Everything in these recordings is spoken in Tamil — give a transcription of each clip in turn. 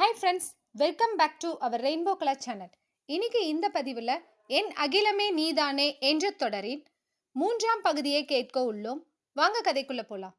Hi friends welcome back to our rainbow colour channel இன்னைக்கு இந்த பதிவில் என் அகிலமே நீதானே என்ற தொடரின் மூன்றாம் பகுதியை கேட்க உள்ளோம். வாங்க கதைக்குள்ள போலாம்.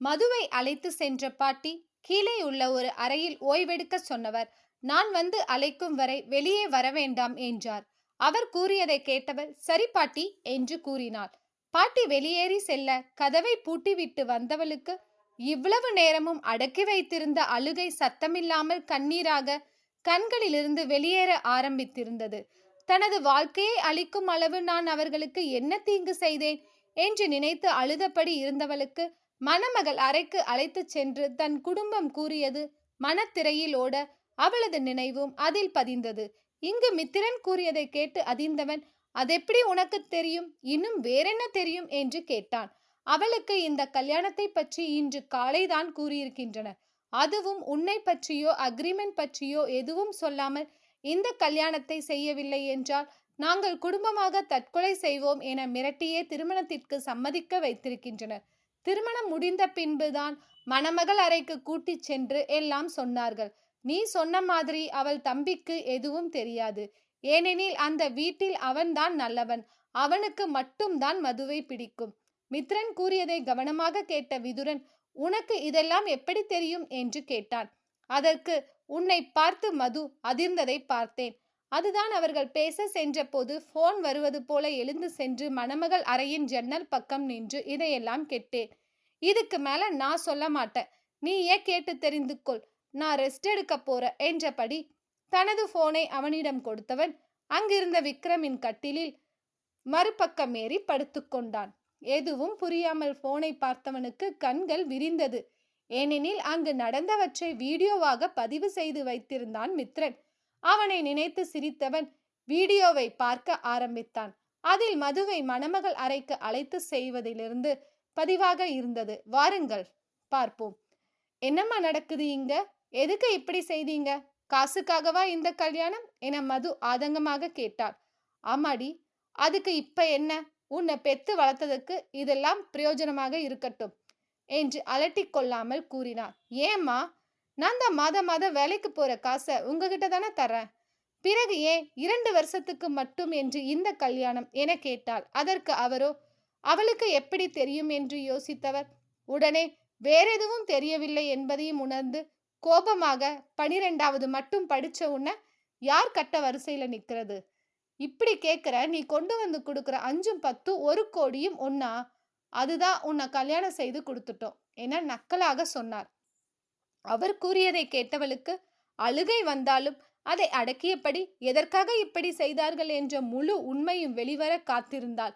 மதுவை அழைத்து சென்ற பாட்டி கீழே உள்ள ஒரு அறையில் ஓய்வெடுக்க சொன்னவர் நான் வந்து அழைக்கும் வரை வெளியே வர வேண்டாம் என்றார். அவர் கூறியதை கேட்டவர் சரி பாட்டி என்று கூறினாள் பாட்டி வெளியேறி செல்ல கதவை பூட்டிவிட்டு வந்தவளுக்கு இவ்வளவு நேரமும் அடக்கி வைத்திருந்த அழுகை சத்தமில்லாமல் கண்ணீராக கண்களிலிருந்து வெளியேற ஆரம்பித்திருந்தது. தனது வாழ்க்கையை அளிக்கும் அளவு நான் அவர்களுக்கு என்ன தீங்கு செய்தேன் என்று நினைத்து அழுதபடி இருந்தவளுக்கு மணமகள் அறைக்கு அழைத்துச் சென்று தன் குடும்பம் கூறியது மனத்திரையில் ஓட அவளது நினைவும் அதில் பதிந்தது. இங்கு மித்திரன் கூறியதை கேட்டு அதிர்ந்தவன் அதெப்படி உனக்கு தெரியும்? இன்னும் வேறென்ன தெரியும்? என்று கேட்டான். அவளுக்கு இந்த கல்யாணத்தை பற்றி இன்று காலைதான் கூறியிருக்கின்றனர் அதுவும் உன்னை பற்றியோ அக்ரிமெண்ட் பற்றியோ எதுவும் சொல்லாமல் இந்த கல்யாணத்தை செய்யவில்லை என்றால் நாங்கள் குடும்பமாக தற்கொலை செய்வோம் என மிரட்டியே திருமணத்திற்கு சம்மதிக்க வைத்திருக்கின்றனர். திருமணம் முடிந்த பின்புதான் மணமகள் அறைக்கு கூட்டிச் சென்று எல்லாம் சொன்னார்கள். நீ சொன்ன மாதிரி அவள் தம்பிக்கு எதுவும் தெரியாது. ஏனெனில் அந்த வீட்டில் அவன்தான் நல்லவன். அவனுக்கு மட்டும்தான் மதுவை பிடிக்கும். மித்ரன் கூறியதை கவனமாக கேட்ட விதுரன் உனக்கு இதெல்லாம் எப்படி தெரியும்? என்று கேட்டான். அதற்கு உன்னை பார்த்து மது அதிர்ந்ததை பார்த்தேன். அதுதான் அவர்கள் பேச சென்றபோது போன் வருவது போல எழுந்து சென்று மணமகள் அறையின் ஜன்னல் பக்கம் நின்று இதையெல்லாம் கேட்டேன். இதுக்கு மேல நான் சொல்ல மாட்டேன். நீயே கேட்டு தெரிந்து கொள். நான் ரெஸ்ட் எடுக்க போற என்றபடி தனது போனை அவனிடம் கொடுத்தவன் அங்கிருந்த விக்ரமின் கட்டிலில் மறுபக்கம் ஏறி படுத்துக்கொண்டான் எதுவும் புரியாமல் போனை பார்த்தவனுக்கு கண்கள் விரிந்தது. ஏனெனில் அங்கு நடந்தவற்றை வீடியோவாக பதிவு செய்து வைத்திருந்தான் மித்ரன். அவனை நினைத்து சிரித்தவன் வீடியோவை பார்க்க ஆரம்பித்தான். அதில் மதுவை மணமகள் அறைக்கு அழைத்து செய்வதிலிருந்து பதிவாக இருந்தது. வாருங்கள் பார்ப்போம். என்னம்மா நடக்குது இங்க? எதுக்கு இப்படி செய்தீங்க? காசுக்காகவா இந்த கல்யாணம்? என மது ஆதங்கமாக கேட்டாள். ஆமாடி அதுக்கு இப்ப என்ன? உன்னை பெத்து வளர்த்ததுக்கு இதெல்லாம் பிரயோஜனமாக இருக்கட்டும் என்று அலட்டிக் கொள்ளாமல் கூறினார். ஏம்மா நான் தான் மாத மாதம் வேலைக்கு போற காசை உங்ககிட்ட தானே தரேன் பிறகு ஏன் இரண்டு வருஷத்துக்கு மட்டும் என்று இந்த கல்யாணம்? என கேட்டாள். அதற்கு அவரோ அவளுக்கு எப்படி தெரியும்? என்று யோசித்தவர். உடனே வேறெதுவும் தெரியவில்லை என்பதையும் உணர்ந்து கோபமாக பனிரெண்டாவது மட்டும் படிச்ச உன்ன யார் கட்ட வரிசையில நிக்கிறது இப்படி கேட்குற நீ கொண்டு வந்து கொடுக்குற அஞ்சும் பத்து ஒரு கோடியும் ஒன்னா அதுதான் உன்னை கல்யாணம் செய்து கொடுத்துட்டோம் என நக்கலாக சொன்னார். அவர் கூறியதை கேட்டவளுக்கு அழுகை வந்தாலும் அதை அடக்கியபடி எதற்காக இப்படி செய்தார்கள் என்ற முழு உண்மையும் வெளிவர காத்திருந்தாள்.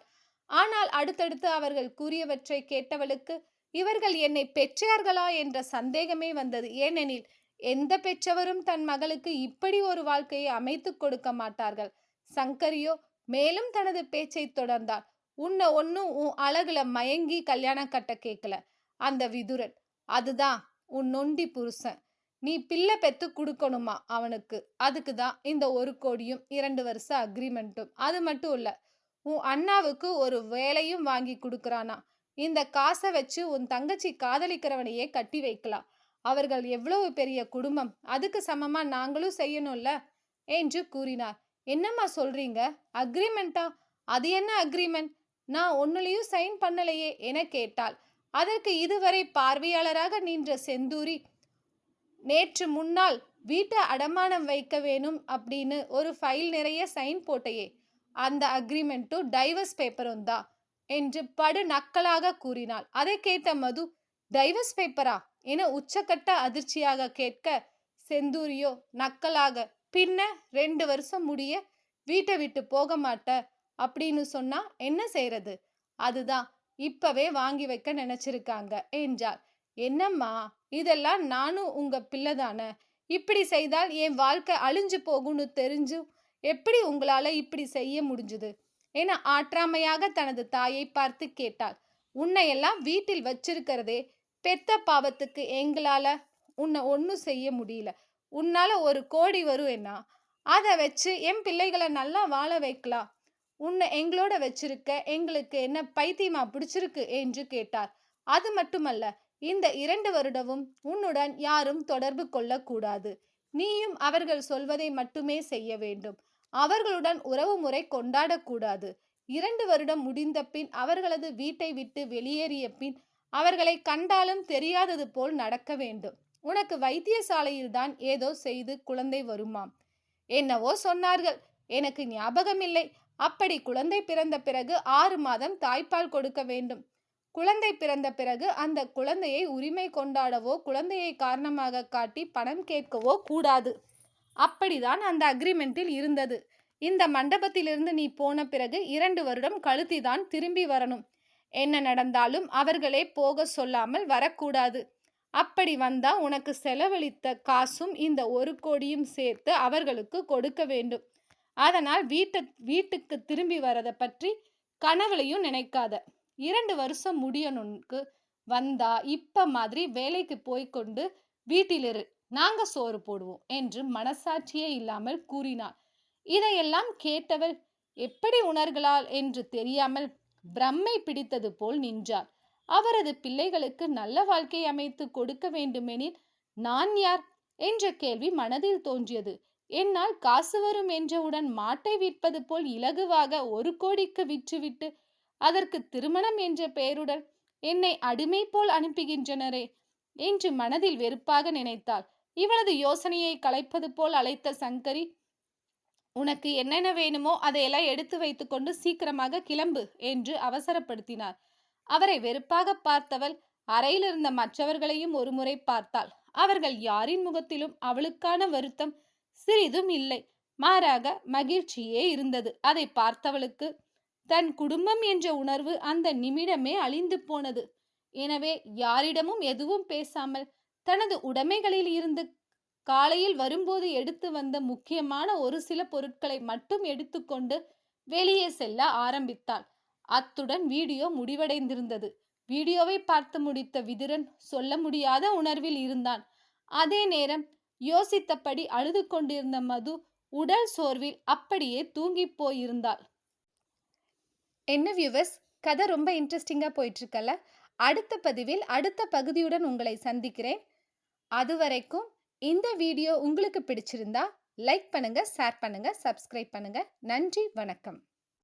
ஆனால் அடுத்தடுத்து அவர்கள் கூறியவற்றை கேட்டவளுக்கு இவர்கள் என்னை பெற்றார்களா என்ற சந்தேகமே வந்தது. ஏனெனில் எந்த பெற்றவரும் தன் மகளுக்கு இப்படி ஒரு வாழ்க்கையை அமைத்து கொடுக்க மாட்டார்கள். சங்கரியோ மேலும் தனது பேச்சை தொடர்ந்தார். உன்னை ஒன்னும் உன் அழகுல மயங்கி கல்யாணம் கட்ட கேட்கல அந்த விதுரன். அதுதான் உன் நொண்டி புருஷன். நீ பிள்ளை பெத்து கொடுக்கணுமா அவனுக்கு? அதுக்கு தான் இந்த ஒரு கோடியும் இரண்டு வருஷ அக்ரிமெண்ட்டும் அது மட்டும் இல்ல உன் அண்ணாவுக்கு ஒரு வேலையும் வாங்கி கொடுக்கறானா? இந்த காசை வச்சு உன் தங்கச்சி காதலிக்கிறவனையே கட்டி வைக்கலாம் அவர்கள் எவ்வளவு பெரிய குடும்பம். அதுக்கு சமமா நாங்களும் செய்யணும்ல? என்று கூறினார். என்னம்மா சொல்றீங்க? அக்ரிமெண்ட்டா? அது என்ன அக்ரிமெண்ட்? நான் ஒன்னுலையும் சைன் பண்ணலையே என கேட்டாள். அதற்கு இதுவரை பார்வையாளராக நின்ற செந்தூரி நேற்று முன்னால் வீட்டை அடமானம் வைக்க வேணும் அப்படின்னு ஒரு ஃபைல் நிறைய சைன் போட்டையே. அந்த அக்ரிமெண்ட்டும் டைவர்ஸ் பேப்பரும் தான் என்று படு நக்கலாக கூறினாள். அதை கேட்ட மது டைவர்ஸ் பேப்பரா? என உச்சக்கட்ட அதிர்ச்சியாக கேட்க செந்தூரியோ நக்கலாக பின்ன ரெண்டு வருஷம் முடிய வீட்டை விட்டு போக மாட்ட அப்படின்னு சொன்னா என்ன செய்யறது அதுதான் இப்பவே வாங்கி வைக்க நினைச்சிருக்காங்க என்றார். என்னம்மா இதெல்லாம் நானும் உங்க பிள்ளை தானே? இப்படி செய்தால் என் வாழ்க்கை அழிஞ்சு போகும்னு தெரிஞ்சும் எப்படி உங்களால இப்படி செய்ய முடிஞ்சுது? என ஆற்றாமையாக தனது தாயை பார்த்து கேட்டாள் உன்னையெல்லாம் வீட்டில் வச்சிருக்கிறதே பெத்த பாவத்துக்கு எங்களால? உன்னை ஒன்றும் செய்ய முடியல. உன்னால ஒரு கோடி வரும் என்ன? அதை வச்சு என் பிள்ளைகளை நல்லா வாழ வைக்கலாம் உன்னை எங்களோட வச்சிருக்க எங்களுக்கு என்ன பைத்தியமா பிடிச்சிருக்கு என்று கேட்டார். அது மட்டுமல்ல இந்த இரண்டு வருடமும் உன்னுடன் யாரும் தொடர்பு கொள்ளக்கூடாது. நீயும் அவர்கள் சொல்வதை மட்டுமே செய்ய வேண்டும். அவர்களுடன் உறவு முறை கொண்டாடக்கூடாது. இரண்டு வருடம் முடிந்த பின் அவர்களது வீட்டை விட்டு வெளியேறிய பின் அவர்களை கண்டாலும் தெரியாதது போல் நடக்க வேண்டும். உனக்கு வைத்தியசாலையில் தான் ஏதோ செய்து குழந்தை வருமாம். என்னவோ சொன்னார்கள். எனக்கு ஞாபகமில்லை. அப்படி குழந்தை பிறந்த பிறகு ஆறு மாதம் தாய்ப்பால் கொடுக்க வேண்டும். குழந்தை பிறந்த பிறகு அந்த குழந்தையை உரிமை கொண்டாடவோ குழந்தையை காரணமாக காட்டி பணம் கேட்கவோ கூடாது. அப்படிதான் அந்த அக்ரிமெண்டில் இருந்தது. இந்த மண்டபத்திலிருந்து நீ போன பிறகு இரண்டு வருடம் கழுத்திதான் திரும்பி வரணும். என்ன நடந்தாலும் அவர்களே போக சொல்லாமல் வரக்கூடாது. அப்படி வந்தா உனக்கு செலவழித்த காசும் இந்த ஒரு கோடியும் சேர்த்து அவர்களுக்கு கொடுக்க வேண்டும். அதனால் வீட்டு வீட்டுக்கு திரும்பி வரதை பற்றி கனவுலையும் நினைக்காத. இரண்டு வருஷம் முடியணும்க்கு வந்தா இப்ப மாதிரி வேலைக்கு போய்க்கொண்டு வீட்டிலிரு. நாங்க சோறு போடுவோம் என்று மனசாட்சியே இல்லாமல் கூறினாள். இதையெல்லாம் கேட்டவள் எப்படி உணர்களாள் என்று தெரியாமல் பிரம்மை பிடித்தது போல் நின்றாள். அவரது பிள்ளைகளுக்கு நல்ல வாழ்க்கை அமைத்து கொடுக்க வேண்டுமெனில் நான் யார்? என்ற கேள்வி மனதில் தோன்றியது. என்னால் காசு வரும் என்றவுடன் மாட்டை விற்பது போல் இலகுவாக ஒரு கோடிக்கு விற்றுவிட்டு அதற்கு திருமணம் என்ற பெயருடன் என்னை அடிமை போல் அனுப்புகின்றனரே என்று மனதில் வெறுப்பாக நினைத்தாள். இவளது யோசனையை கலைப்பது போல் அழைத்த சங்கரி உனக்கு என்னென்ன வேணுமோ அதையெல்லாம் எடுத்து வைத்துக்கொண்டு சீக்கிரமாக கிளம்பு என்று அவசரப்படுத்தினார். அவரை வெறுப்பாக பார்த்தவள் அறையில் இருந்த மற்றவர்களையும் ஒருமுறை பார்த்தாள். அவர்கள் யாரின் முகத்திலும் அவளுக்கான வருத்தம் சிறிதும் இல்லை. மாறாக மகிழ்ச்சியே இருந்தது. அதை பார்த்தவளுக்கு தன் குடும்பம் என்ற உணர்வு அந்த நிமிடமே அழிந்து போனது. எனவே யாரிடமும் எதுவும் பேசாமல் தனது உடைமைகளில் இருந்து காலையில் வரும்போது எடுத்து வந்த முக்கியமான ஒரு சில பொருட்களை மட்டும் எடுத்துக்கொண்டு வெளியே செல்ல ஆரம்பித்தாள். அத்துடன் வீடியோ முடிவடைந்திருந்தது. வீடியோவை பார்த்து முடித்த விதிரன் சொல்ல முடியாத உணர்வில் இருந்தான். அதே நேரம் யோசித்தபடி அழுது கொண்டிருந்த மது உடல் சோர்வில் அப்படியே தூங்கி போயிருந்தாள். என்ன வியூவர்ஸ் கதை ரொம்ப இன்ட்ரெஸ்டிங்காக போயிட்டுருக்கல அடுத்த பதிவில் அடுத்த பகுதியுடன் உங்களை சந்திக்கிறேன். அது வரைக்கும் இந்த வீடியோ உங்களுக்கு பிடிச்சிருந்தா லைக் பண்ணுங்க ஷேர் பண்ணுங்கள் சப்ஸ்கிரைப் பண்ணுங்க. நன்றி வணக்கம்.